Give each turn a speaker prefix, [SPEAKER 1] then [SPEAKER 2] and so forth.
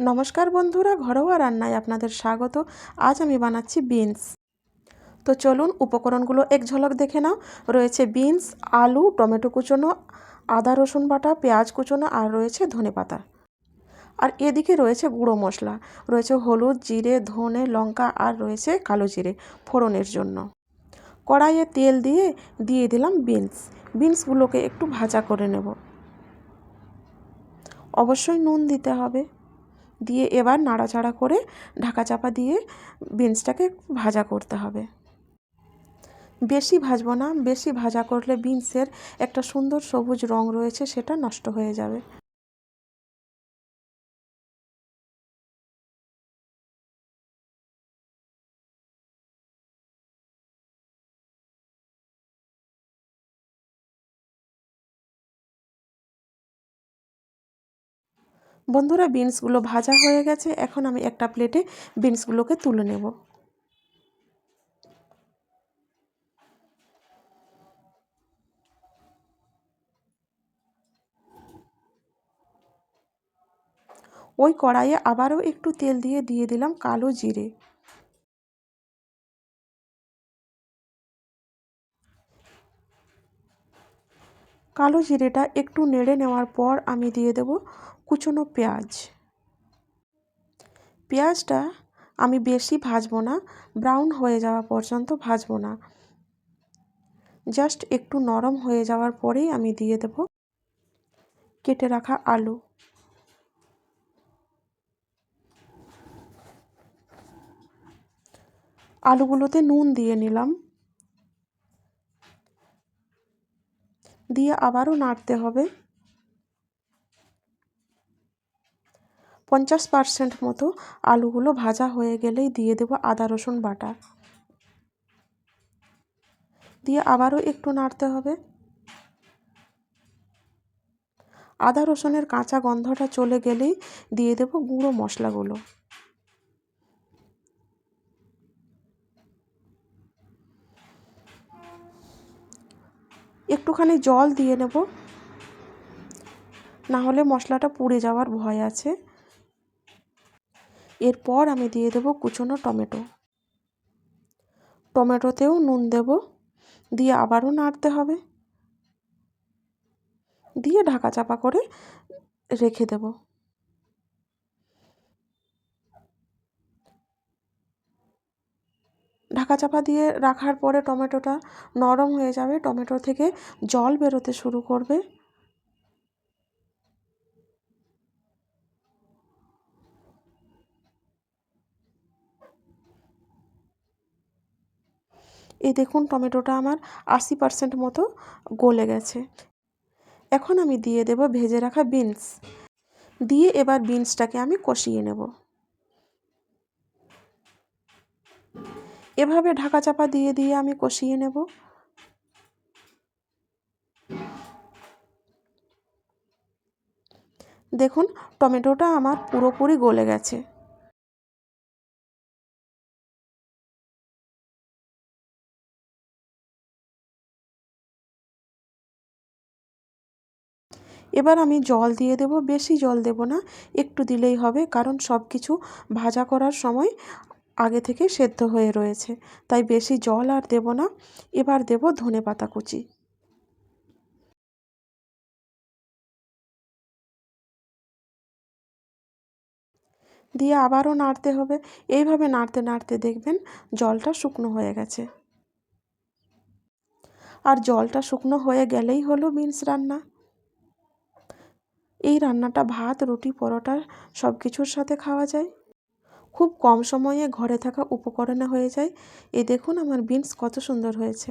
[SPEAKER 1] নমস্কার বন্ধুরা, ঘরোয়া রান্নায় আপনাদের স্বাগত। আজ আমি বানাচ্ছি বিনস। তো চলুন উপকরণগুলো এক ঝলক দেখে নাও। রয়েছে বিনস, আলু, টমেটো কুচোনো, আদা, রসুন বাটা, পেঁয়াজ কুচোনো আর রয়েছে ধনে পাতা। আর এদিকে রয়েছে গুঁড়ো মশলা। রয়েছে হলুদ, জিরে, ধনে, লঙ্কা আর রয়েছে কালো জিরে ফোড়নের জন্য। কড়াইয়ে তেল দিয়ে দিয়ে দিলাম বিনস। বিনসগুলোকে একটু ভাজা করে নেব। অবশ্যই নুন দিতে হবে। দিয়ে এবার নাড়াচাড়া করে ঢাকা চাপা দিয়ে বিনসটাকে ভাজা করতে হবে। বেশি ভাজবো না, বেশি ভাজা করলে বিনসের একটা সুন্দর সবুজ রং রয়েছে, সেটা নষ্ট হয়ে যাবে। বন্ধুরা, বিনসগুলো ভাজা হয়ে গেছে। এখন আমি একটা প্লেটে বিনসগুলোকে তুলে নেব। ওই কড়াইয়ে আবারও একটু তেল দিয়ে দিয়ে দিলাম কালো জিরে। কালো জিরেটা একটু নেড়ে নেওয়ার পর আমি দিয়ে দেব কুচনো পেঁয়াজ। পেঁয়াজটা আমি বেশি ভাজবো না, ব্রাউন হয়ে যাওয়া পর্যন্ত ভাজবো না। জাস্ট একটু নরম হয়ে যাওয়ার পরেই আমি দিয়ে দেব কেটে রাখা আলু। আলুগুলোতে নুন দিয়ে নিলাম। দিয়ে আবারও নাড়তে হবে। পঞ্চাশ পারসেন্ট মতো আলুগুলো ভাজা হয়ে গেলেই দিয়ে দেব আদা, রসুন বাটা। দিয়ে আবারও একটু নাড়তে হবে। আদা, রসুনের কাঁচা গন্ধটা চলে গেলেই দিয়ে দেব গুঁড়ো মশলাগুলো। একটুখানি জল দিয়ে নেব। না হলে মশলাটা পুড়ে যাওয়ার ভয় আছে। এরপর আমি দিয়ে দেব কুচনো টমেটো। টমেটোতেও নুন দেব। দিয়ে আবারও নাড়তে হবে। দিয়ে ঢাকা চাপা করে রেখে দেব। ঢাকা চাপা দিয়ে রাখার পরে টমেটোটা নরম হয়ে যাবে। টমেটো থেকে জল বেরোতে শুরু করবে। এই দেখুন টমেটোটা আমার আশি পারসেন্ট মতো গলে গেছে। এখন আমি দিয়ে দেব ভেজে রাখা বিনস। দিয়ে এবার বিনসটাকে আমি কষিয়ে নেব। এভাবে ঢাকা চাপা দিয়ে দিয়ে আমি কষিয়ে নেব। দেখুন টমেটোটা আমার পুরোপুরি গলে গেছে। এবার আমি জল দিয়ে দেব, বেশি জল দেব না, একটু দিলেই হবে, কারণ সব কিছু ভাজা করার সময় আগে থেকে সেদ্ধ হয়ে রয়েছে, তাই বেশি জল আর দেব না। এবার দেব ধনে পাতা কুচি। দিয়ে আবারও নাড়তে হবে, এইভাবে নাড়তে নাড়তে দেখবেন জলটা শুকনো হয়ে গেছে। আর জলটা শুকনো হয়ে গেলেই হলো বিনস রান্না। এই রান্নাটা ভাত, রুটি, পরোটা সব কিছুর সাথে খাওয়া যায়। খুব কম সময়ে ঘরে থাকা উপকরণে হয়ে যায়। এ দেখুন আমার বিনস কত সুন্দর হয়েছে।